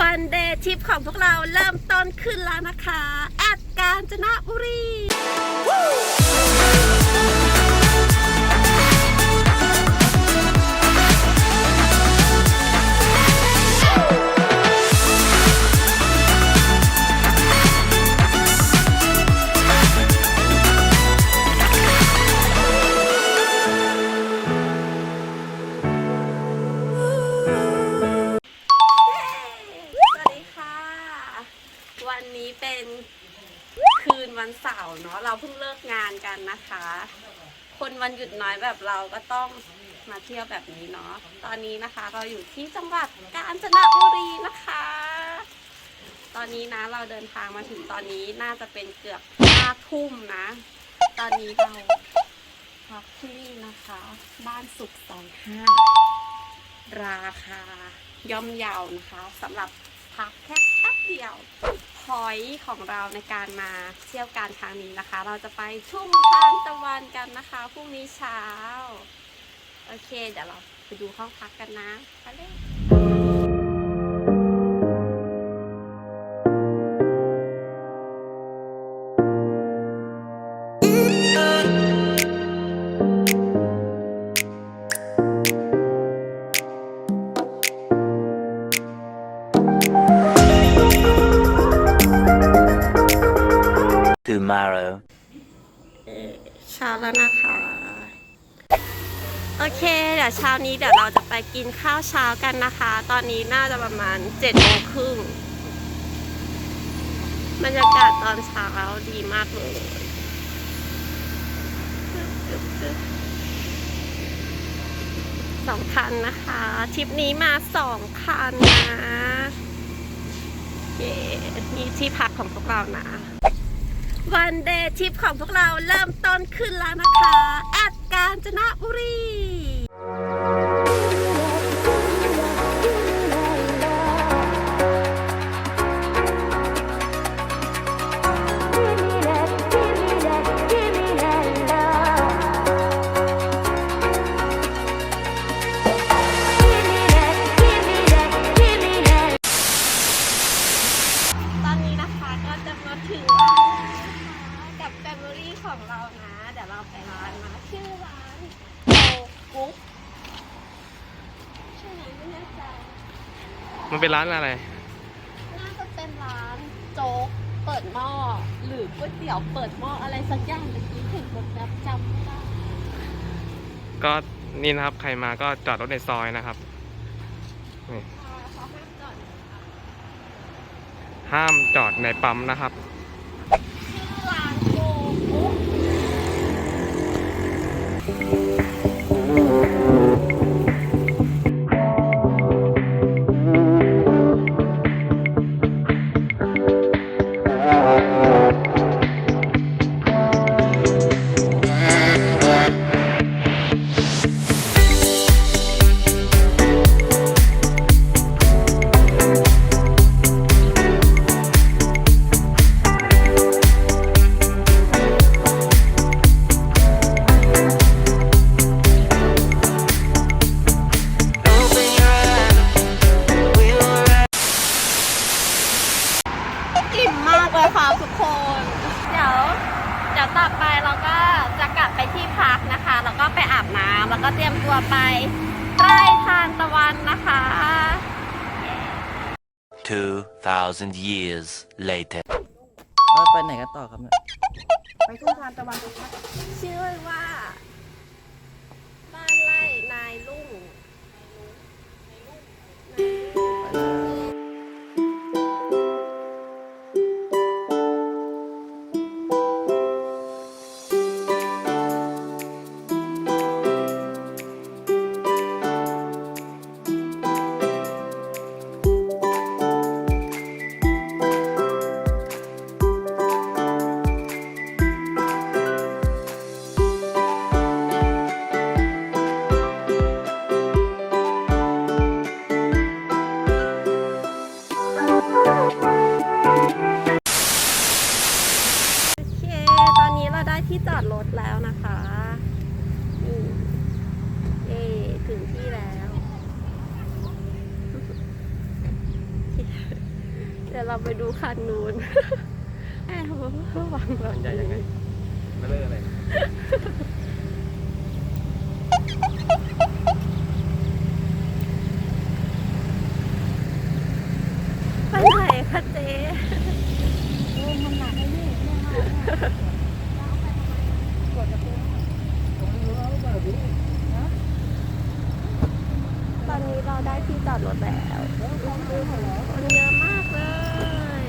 วันเดย์ทริปของพวกเราเริ่มต้นขึ้นแล้วนะคะแอดการจนบุรี วันเสาร์เนาะเราเพิ่งเลิกงานกันนะคะ คนวันหยุดน้อยแบบเราก็ต้องมาเที่ยวแบบนี้เนาะตอนนี้นะคะ เราอยู่ที่จังหวัดกาญจนบุรีนะคะ ตอนนี้นะเราเดินทางมาถึงตอนนี้น่าจะเป็นเกือบห้าทุ่มนะ ตอนนี้เราพักที่นี่นะคะ บ้านสุขซอยห้าราคาย่อมเยาวนะคะสำหรับ พักแค่แป๊บเดียวพอยของเราในการมาเที่ยวการทางนี้นะคะ เราจะไปชุ่มทานตะวันกันนะคะพรุ่งนี้เช้า โอเค เดี๋ยวเราไปดูห้องพักกันนะไปเลย tomorrow. เช้าแล้วนะคะ โอเค เดี๋ยวเช้านี้เดี๋ยวเราจะไปกินข้าวเช้ากันนะคะ ตอนนี้น่าจะประมาณเจ็ดโมงครึ่งบรรยากาศตอนเช้าดีมากเลยสองคันนะคะทริปนี้มาสองคันนะเย้นี่ที่พักของพวกเรานะ วันเดย์ทริปของพวกเราเริ่มต้นขึ้นแล้วนะคะแอดกาญจนบุรี เดี๋ยวเราไปร้านนะชื่อร้านโอกุ๊กชื่อไหนไม่แน่ใจมันเป็นร้านอะไร น่าจะเป็นร้านโจ๊กเปิดหม้อหรือก๋วยเตี๋ยวเปิดหม้ออะไรสักอย่างเมื่อกี้เห็นบนแบบจำไม่ได้ก็นี่นะครับใครมาก็จอดรถในซอยนะครับนี่ค่ะเขาห้ามจอดนะคะห้ามจอดในปั๊มนะครับากเลยค่ะทุกคน เดี๋ยวเดี๋ยวต่อไปเราก็จะกลับไปที่พักนะคะ แล้วก็ไปอาบน้ำแล้วก็เตรียมตัวไปไร่ทานตะวันนะคะ 2,000 years later. เราไปไหนกันต่อครับเนี่ยไปทุ่งทานตะวันครับชื่อว่า บ้านไร่นายลุ่ง ดี๋ยวเราไปดูคันนู้นแอบหวังแบบมันใหญ่ยังไงไม่เลิกอะไรไปไหนคะเจ๊โอ้มันหนักไอ้นี่แม่เอากดจะป็นตอนนี้เราได้ที่จอดรถแล้วคนเยอะมากเลย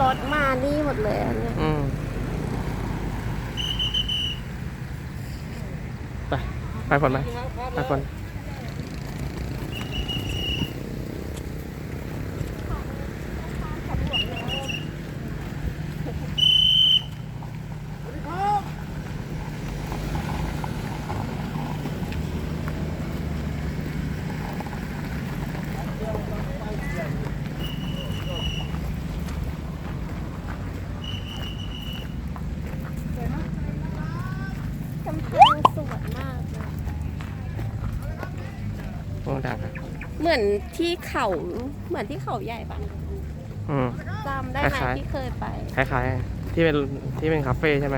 ร ถมานี่หมดเลยอันเนี้ยอืมไปไปผลไหมไปผลกำแพงสวยมากเลย โอ้ดังอะ เห มือนที่เขาเหมือนที่เขาใหญ่ปะอืม จำได้ไหมคล้ายๆ ที่เคยไป คล้ายๆ ที่เป็นที่เป็นคาเฟ่ใช่ไหม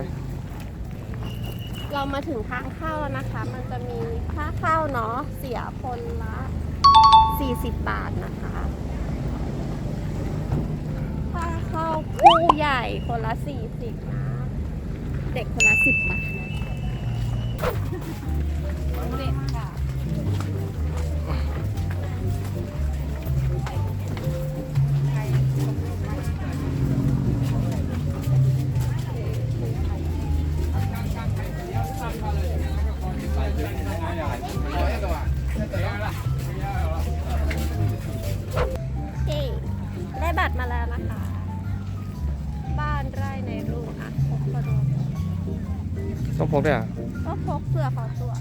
เรามาถึงทางเข้าแล้วนะคะ มันจะมีค่าเข้าเนาะเสียคนละ 40 บาทนะคะค่าเข้าผู้ใหญ่คนละ 40นะ เด็กคนละ 10 บาท ต้องพกด้วยเหรอะ ก็พกเสื้อเขาตัว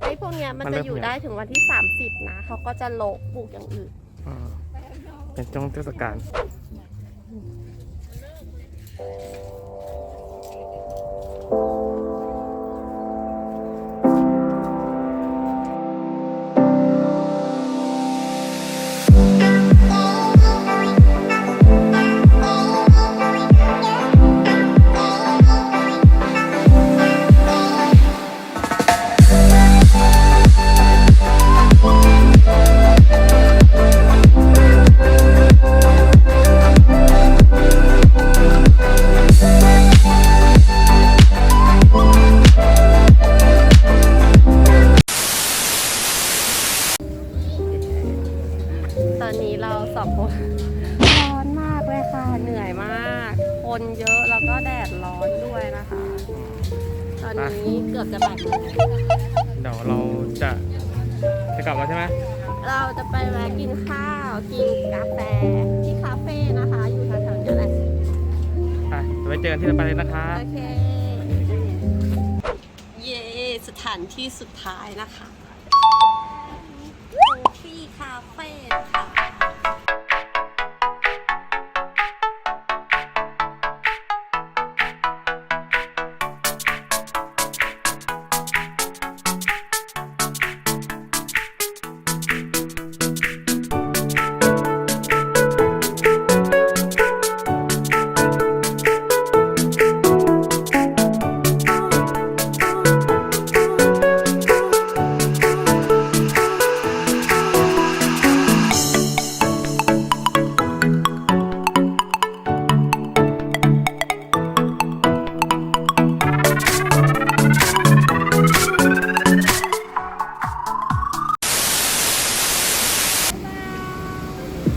ไอ้พวกเนี้ยมันมันเริ่จะมอยู่ใหญ่ได้ถึงวันที่ 30 นะเขาก็จะโลกปลูกอย่างอื่นเป็นช่วงเทศกาล อนนี้เกือบจะบ่ายโมงเดี๋ยวเราจะจะกลับแล้วใช่ไหมเราจะไปแวะกินข้าว กินกาแฟที่คาเฟ่นะคะ อยู่แถวๆนี้แหละไปเดี๋ยวไปเจอกันที่เราไปเลยนะคะ โอเค เย่สถานที่สุดท้ายนะคะโคฟี่คาเฟ่นะ